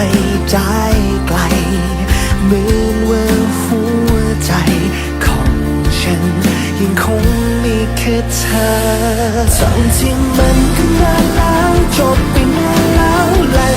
ไม่จไกลเหมือนว่าหัวใจของฉัน ยังคงมีแค่เธอทั้งที่มันก็มาแล้วจบไปมาแล้วและ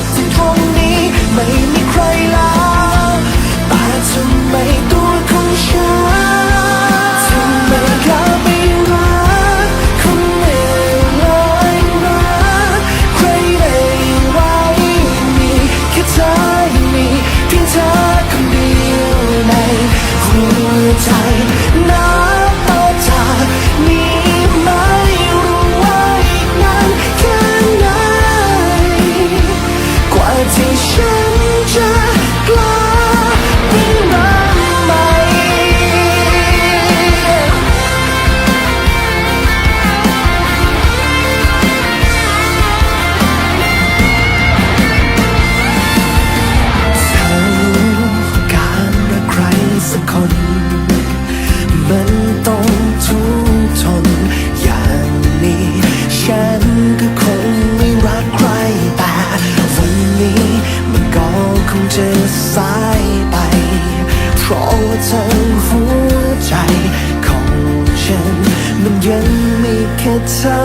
ยังมีแค่เธอ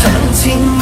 ทั้งที่